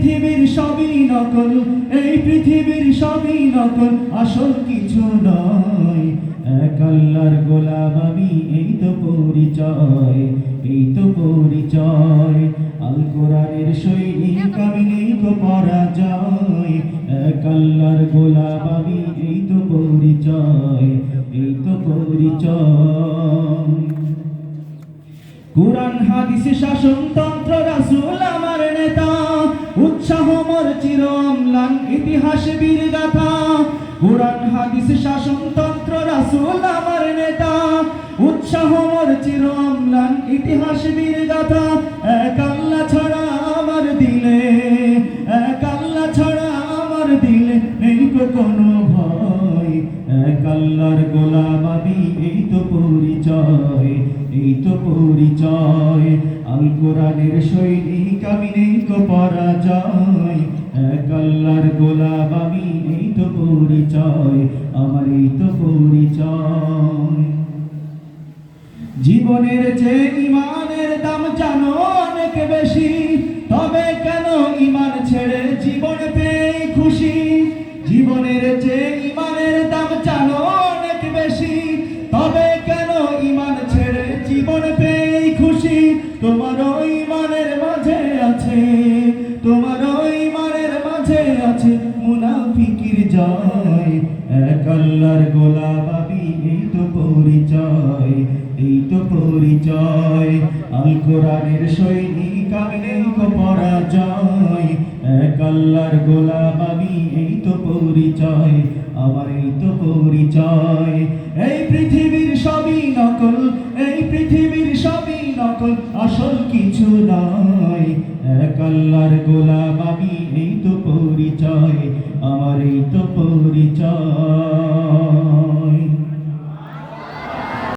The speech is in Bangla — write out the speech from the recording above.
পৃথিবীর সবই নকল, এই পৃথিবীর সবই নকল, আসল কিছু নয়। এক আল্লাহর গোলাম আমি, এই তো পরিচয়, এই তো পরিচয়। আল কোরআনের সৈনিক আমি নেই তো পরাজয়। এক আল্লাহর গোলাম আমি, এই তো পরিচয়, এই তো পরিচয়। কোরআন, হাদিস, শাসনতন্ত্র, রাসূল আমার ইতিহাস বীর গাথা কোরআন, হাদিস শাসনতন্ত্র রাসূল, আমার নেতা, উৎসাহ, মোর চির অম্লান ইতিহাস বীর গাথা এক আল্লাহ ছাড়া আমার দিলে, এক আল্লাহ ছাড়া আমার দিলে নেই কোনো ভয়। এক আল্লাহর গোলাম আমি, এই তো পরিচয়, এই তো পরিচয়। আল কোরআনের সৈনিক আমি তো পরাজয়। এক আল্লাহর আমি এই তো পরিচয় আমার এই তো পরিচয় জীবনের ইমানের দাম জানো অনেক বেশি, তবে কেন ইমান ছেড়ে জীবন পেয়ে খুশি? জীবনের ইমানের দাম জানো অনেক বেশি, তবে কেন ইমান ছেড়ে জীবন পেয়ে খুশি? ইমানের মাঝে আছে তোমার জয় এক আল্লাহর গোলাম এই তো পরিচয়, এই তো পরিচয়। আল কোরআনের সৈনিক আমি পরাজয়, এক আল্লাহর গোলাম এই তো পরিচয়, আমার এই তো পরিচয়। এই পৃথিবীর সবই নকল, এই পৃথিবীর সবই নকল, আসল কিছু নয়। এক আল্লাহর গোলাম এই তো পরিচয় আমার এই তো পরিচয়।